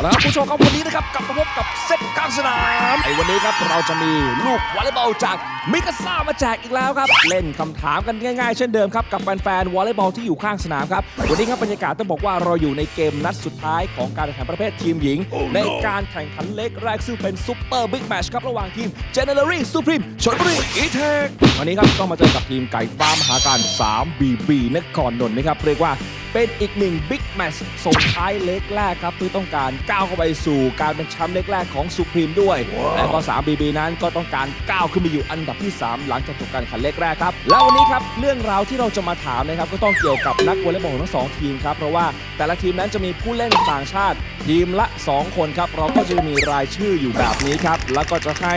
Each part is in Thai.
เอาละครับผู้ชมครับวันนี้นะครับกลับมาพบกับเซตกลางสนามไอ้วันนี้ครับเราจะมีลูกวอลเลย์บอลจากมิกาซ่ามาแจกอีกแล้วครับ เล่นคำถามกันง่ายๆ เช่นเดิมครับกับแฟนๆวอลเลย์บอลที่อยู่ข้างสนามครับวันนี้ครับบรรยากาศต้องบอกว่าเราอยู่ในเกมนัดสุดท้ายของการแข่งขันประเภททีมหญิง ในการแข่งขันเล็กแรกซึ่งเป็นซุปเปอร์บิ๊กแมชครับระหว่างทีม General Supreme ชลบุรีอีเทควันนี้ครับต้องมาเจอกับทีมไก่ฟ้ามหาการ 3BB นครนนท์นะครับเรียกว่า เป็นอีกหนึ่งบิ๊กแมตช์ส่งท้ายเล็กแรกครับเพื่อต้องการก้าวเข้าไปสู่การเป็นแชมป์เล็กแรกของสุพรีมด้วยและก็ 3BB นั้นก็ต้องการก้าวขึ้นไปอยู่อันดับที่ 3 หลังจากจบการแข่งขันเล็กแรกครับ แล้ววันนี้ครับเรื่องราวที่เราจะมาถามนะครับก็ต้องเกี่ยวกับนักวอลเลย์บอลของทั้งสองทีมครับเพราะว่าแต่ละทีมนั้นจะมีผู้เล่นต่างชาติ ทีมละ 2 คนครับเราก็จะมีรายชื่ออยู่แบบนี้ครับแล้วก็จะให้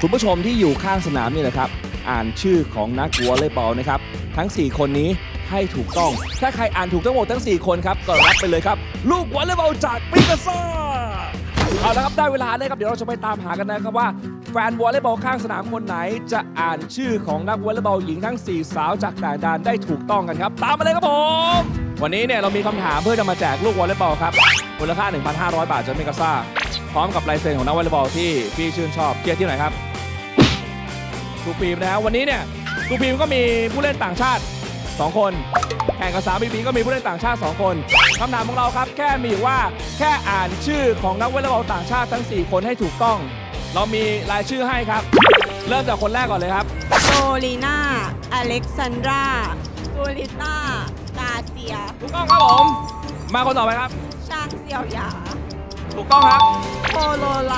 คุณผู้ชมที่อยู่ข้างสนามนี่นะครับอ่านชื่อของนักวอลเลย์บอลนะครับทั้ง 4 คนนี้ ให้ถูกต้อง ถ้าใครอ่านถูกทั้งหมดทั้ง 4 คนครับ ก็รับไปเลยครับ ลูกวอลเลย์บอลจากปิกาซ่าเอาละครับ ได้เวลาเลยครับ เดี๋ยวเราจะไปตามหากันนะครับว่าแฟนวอลเลย์บอลข้างสนามคนไหน จะอ่านชื่อของนักวอลเลย์บอลหญิงทั้ง 4 สาวจากด่ดานได้ถูกต้องกันครับ ตามมาเลยครับผม วันนี้เนี่ยเรามีคำถามเพื่อจะมาแจกลูกวอลเลย์บอลครับมูลค่า 1,500 บาทจากมิกาซ่าพร้อมกับลายเซ็นของนักวอลเลย์บอลที่พี่ชื่นชอบเกียร์ที่ไหนครับทูพีมนะฮะวันนี้เนี่ยทูพีมก็มีผู้เล่นต่างชาติ 2 คน แข่งกับสามบีบีก็มีผู้เล่นต่างชาติ 2 คนคำถามของเราครับ แค่มีอยู่ว่าแค่อ่านชื่อของนักวอลเลย์บอลต่างชาติทั้ง 4 คนให้ถูกต้อง เรามีรายชื่อให้ครับ เริ่มจากคนแรกก่อนเลยครับ โซลีนาอเล็กซานดราบูริต้ากาเซีย ถูกต้องครับผม มาคนต่อไปครับ ชางเซียวหยาถูกต้องครับโพโลไล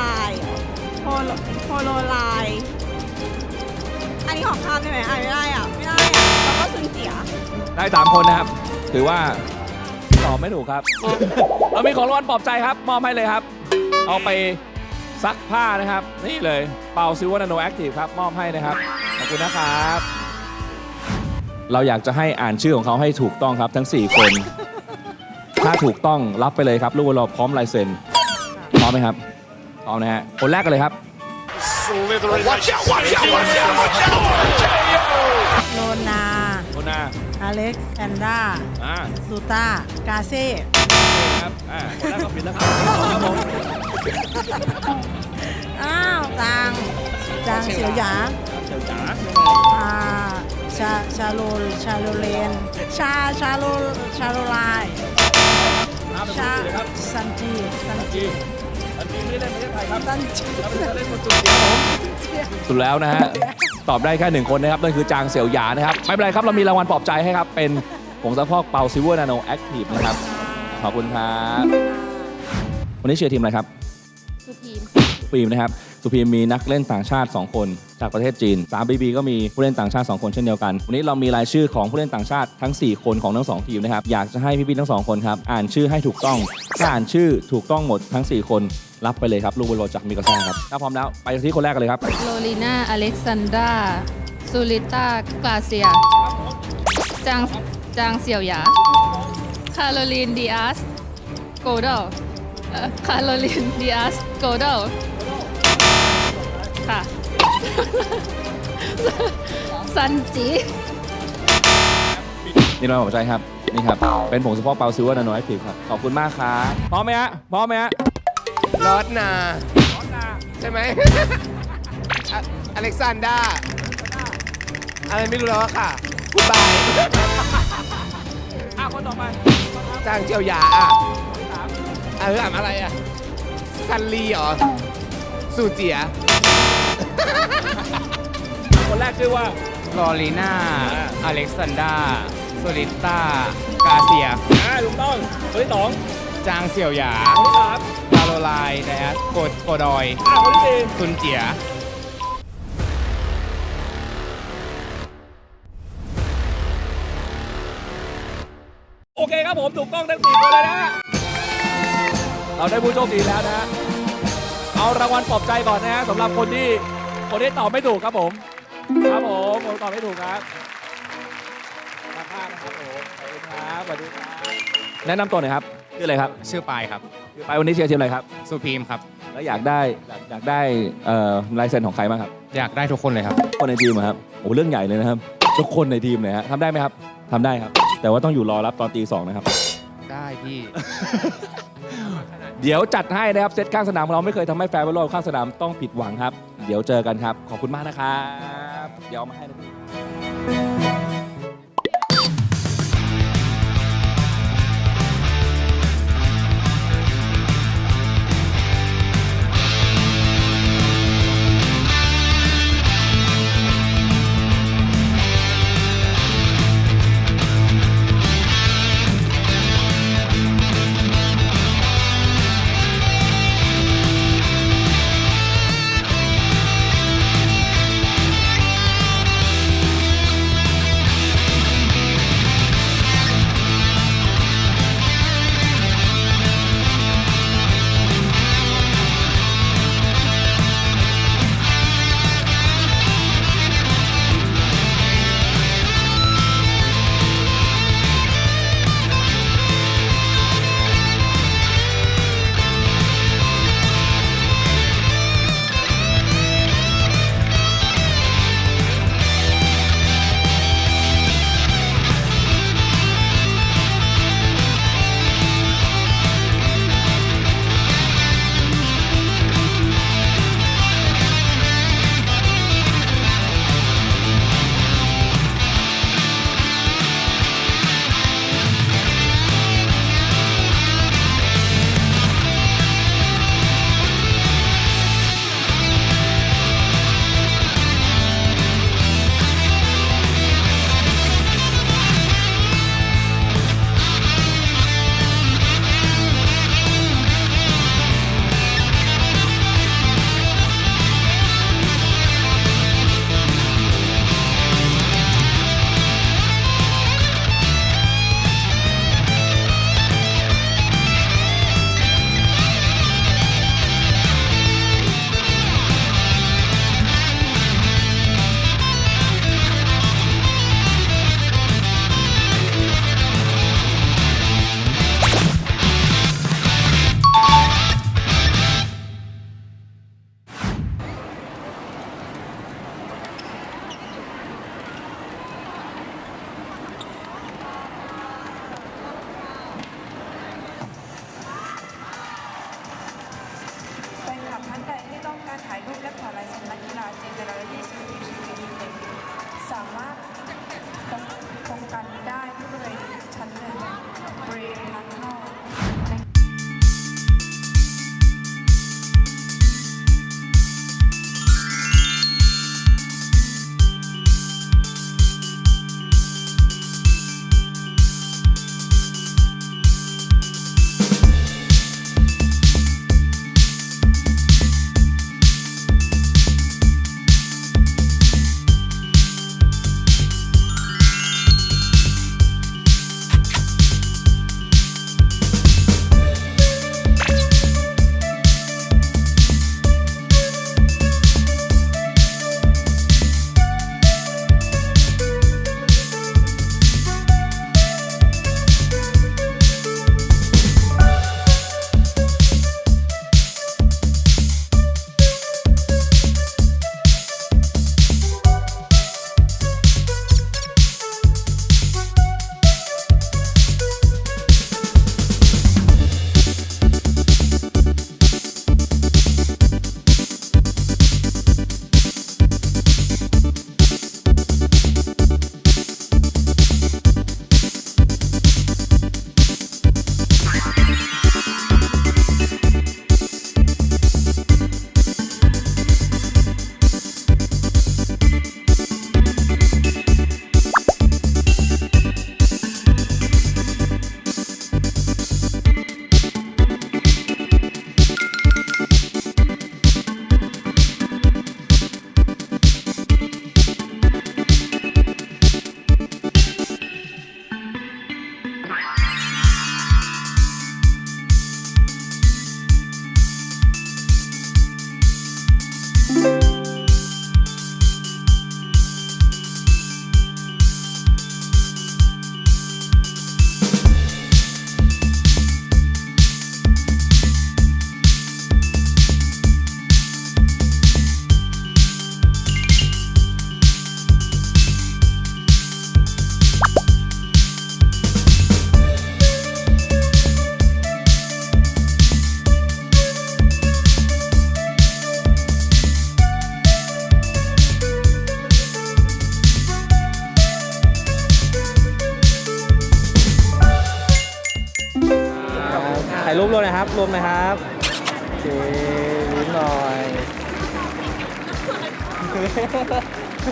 โพโลโพโลไลอันนี้ของข้ามได้ไหมอ่านไม่ได้อะ ไม่ได้อะ แล้วก็ซุนเจียได้สามคนนะครับ ถือว่าตอบไม่ถูกครับ เรามีของรางวัลปลอบใจครับ มอบให้เลยครับ เอาไปซักผ้านะครับ นี่เลยเป่าซิลเวอร์นาโนแอคทีฟครับ มอบให้นะครับ ขอบคุณนะครับ เราอยากจะให้อ่านชื่อของเขาให้ถูกต้องครับทั้ง 4 คน ถ้าถูกต้องรับไปเลยครับลูกวอลเลย์พร้อมลายเซ็นพร้อมไหมครับพร้อมนะฮะคนแรกกันเลยครับ Watch out, watch out, watch out, watch out! โลนาคนหน้าอเล็กซานดราอ่าซูตากาเซ่ครับอ่าคนแรกก็ผิดแล้วครับครับผมอ้าวจางจางเซียวหยาเฉียวจ๋าอ่าชาชาโลชาโลเลน ชาชาโลชาโลไลน้ำเป็นคนชาอื่นเลยครับซันจีซันจจีริงอันนี้ไม่ได้เล่นประเทศไทยครับซันจีเราเป็นเล่นคนจุดเดียวผมสุดแล้วนะฮะ ตอบได้แค่หนึ่งคนนะครับนั่นคือจางเสี่ยวหยานะครับ ไม่เป็นไรครับ เรามีรางวัลปลอบใจให้ครับ เป็นผงซักฟอกเปาซิเวอร์นาโนแอคทีฟนะครับ ขอบคุณครับวันนี้เชียร์ทีมอะไรครับ สุพีมสุพีมนะครับ สุพีมมีนักเล่นต่างชาติ 2 คน จากประเทศจีน 3BB ก็มีผู้เล่นต่างชาติ 2 คนเช่นเดียวกัน วันนี้เรามีรายชื่อของผู้เล่นต่างชาติทั้ง 4 คนของทั้ง 2 ทีมนะครับ อยากจะให้พี่ๆทั้ง 2 คนครับ อ่านชื่อให้ถูกต้องถ้าอ่านชื่อถูกต้องหมดทั้ง 4 คน รับไปเลยครับลูกบอลโลจากมิกาซ่าครับถ้าพร้อมแล้วไปที่คนแรกกันเลยครับโลลีนาอเล็กซานดราซูริต้ากลาเซีย จางจางเสี่ยวหยา คาโรลีนดิอาสโกโดเอ่อคาโรลีนดิอาสโกโดค่ะ ซันจินี่เราบอกใจครับ นี่ครับ เป็นผงซักฟอกเปาซิลเวอร์นาโนแอคทีฟครับ ขอบคุณมากครับพร้อมไหมฮะพร้อมไหมฮะ รอดนาใช่ไหม อะอเล็กซานดราอะไรไม่รู้แล้วอะค่ะกูบายอะคนต่อไปจางเจียวหยาอะเอออ่านอะไรอะซันลีเหรอสูเจียคนแรกชื่อว่าลอรีนาอเล็กซานดราโซลิต้ากาเซีย อ่าถูกต้องคนที่สองจางเสี่ยวหยา คนที่สามคา โรไลน์ไดอัสโกดโกดอย อ่าคนที่สี่ซุนเจีย โอเคครับผมถูกต้องทั้งสี่คนเลยนะฮะเราได้ผู้โชคดีแล้วนะฮะเอารางวัลปลอบใจก่อนนะฮะสำหรับคนที่คนที่ตอบไม่ถูกครับผม ครับผมผมตอบไม่ถูกครับมาค่านะครับผมขอบคุณครับสวัสดีครับแนะนำตัวหน่อยครับชื่ออะไรครับ ชื่อปายครับชื่อ ไปวันนี้เชียร์ทีมอะไรครับ สุพีมครับ แล้วอยากได้อยากอยากได้เอ่อลายเซ็นของใครบ้างครับ อยากได้ทุกคนเลยครับ คนในทีมเหรอครับโอ้เรื่องใหญ่เลยนะครับทุกคนในทีมเลยฮะทำได้ไหมครับทำได้ครับ แต่ว่าต้องอยู่รอรับตอนตีสองนะครับ ได้พี่เเดี๋ยวจัดให้นะครับเซตข้างสนามของเราไม่เคยทำให้แฟนวอลเลย์บอลข้างสนามต้องผิดหวังครับ เดี๋ยวเจอกันครับ ขอบคุณมากนะครับ เดี๋ยวเอามาให้นะ ปรวมหนะครับรวมหนะครับโอเคยิ้มหน่อย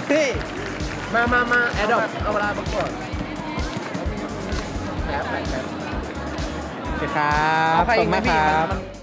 เฮ้ยมามามาแอดดอปเอาเวลามาก่อนแป๊บแป๊บแป๊บโอเคครับเอาใครขออีบกคุณไหมมากพี่ครับมัน